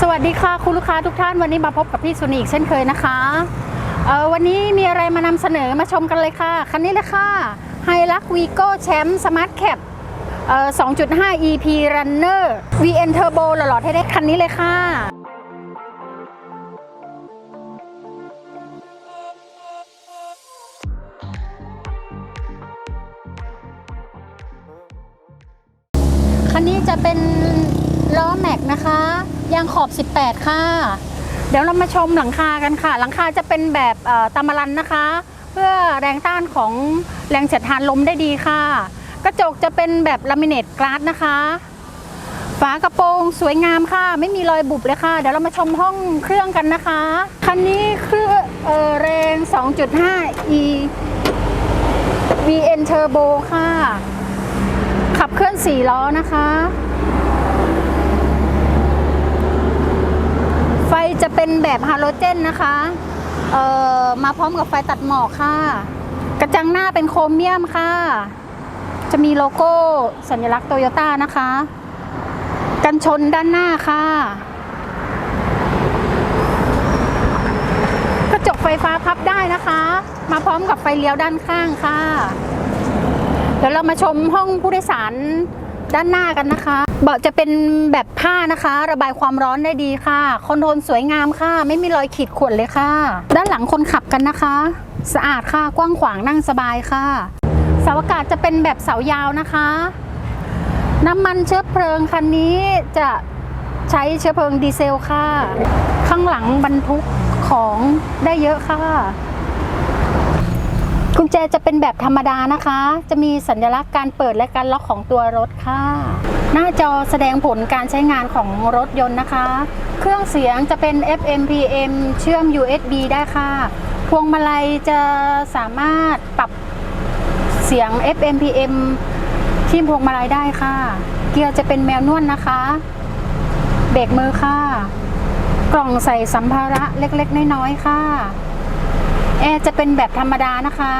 สวัสดีค่ะคุณลูกค้าทุกท่านวันนี้มาพบกับพี่สุนีอีกเช่นเคยนะคะเออวันนี้มีอะไรมานำเสนอมาชมกันเลยค่ะ คันนี้เลยค่ะไฮลักวีโก้แชมป์สมาร์ทแคปเอ่อ2.5 EP Runner VN Turbo หล่อๆให้ได้คันนี้เลยค่ะคันนี้จะเป็นล้อแม็กนะคะ ยางขอบ 18 ค่ะ เดี๋ยวเรามาชมหลังคากันค่ะ หลังคาจะเป็นแบบตามารันนะคะ เพื่อแรงต้านของแรงเสียดทานลมได้ดีค่ะ กระจกจะเป็นแบบลามิเนตกลาสนะคะ ฝากระโปรงสวยงามค่ะ ไม่มีรอยบุบเลยค่ะ เดี๋ยวเรามาชมห้องเครื่องกันนะคะ คันนี้คือเอ่อแรง 2.5 e VN Turbo ค่ะ ขับเคลื่อน4ล้อนะคะ ไฟ จะเป็นแบบฮาโลเจนนะคะเอ่อมาพร้อมกับไฟตัดหมอกค่ะ กระจังหน้าเป็นโครเมียมค่ะ จะมีโลโก้สัญลักษณ์โตโยต้านะคะ กันชนด้านหน้าค่ะ กระจกไฟฟ้าพับได้นะคะ มาพร้อมกับไฟเลี้ยวด้านข้างค่ะ เดี๋ยวเรามาชมห้องผู้โดยสารด้านหน้ากันนะคะ เบาะจะเป็นแบบผ้านะคะ ระบายความร้อนได้ดีค่ะ คอนโทรลสวยงามค่ะ ไม่มีรอยขีดข่วนเลยค่ะ ด้านหลังคนขับกันนะคะ สะอาดค่ะกว้างขวางนั่งสบายค่ะเสาอากาศจะเป็นแบบเสายาวนะคะ น้ำมันเชื้อเพลิงคันนี้จะใช้เชื้อเพลิงดีเซลค่ะ ข้างหลังบรรทุกของได้เยอะค่ะ กุญแจจะเป็นแบบธรรมดานะคะ จะมีสัญลักษณ์การเปิดและการล็อกของตัวรถค่ะ หน้าจอแสดงผลการใช้งานของรถยนต์นะคะ เครื่องเสียงจะเป็น FM PM เชื่อม USB ได้ค่ะ พวงมาลัยจะสามารถปรับเสียง FM PM ที่พวงมาลัยได้ค่ะ เกียร์จะเป็นแมวนวลนะคะ เบรกมือค่ะ กล่องใส่สัมภาระเล็กๆ น้อยๆค่ะ แอร์จะเป็นแบบธรรมดานะคะ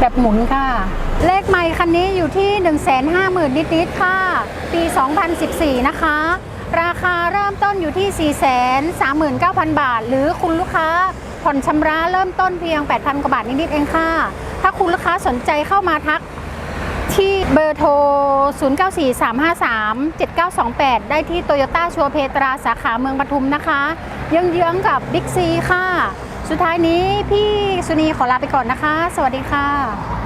แบบหมุนค่ะ เลขไมค์คันนี้อยู่ที่ 1 5 0 0 0 0 นิดๆค่ะ ปี 2014 นะคะ ราคาเริ่มต้นอยู่ที่ 439,000 บาท หรือคุณลูกค้าผ่อนชำระเริ่มต้นเพียง 8,000 กว่าบาทนิดๆเองค่ะ ถ้าคุณลูกค้าสนใจเข้ามาทักที่เบอร์โทร 0943537928 ได้ที่โตโยต้าชัวเพตราสาขาเมืองปทุมนะคะ เยื้องๆกับบิ๊กซีค่ะ สุดท้ายนี้พี่สุนีขอลาไปก่อนนะคะ สวัสดีค่ะ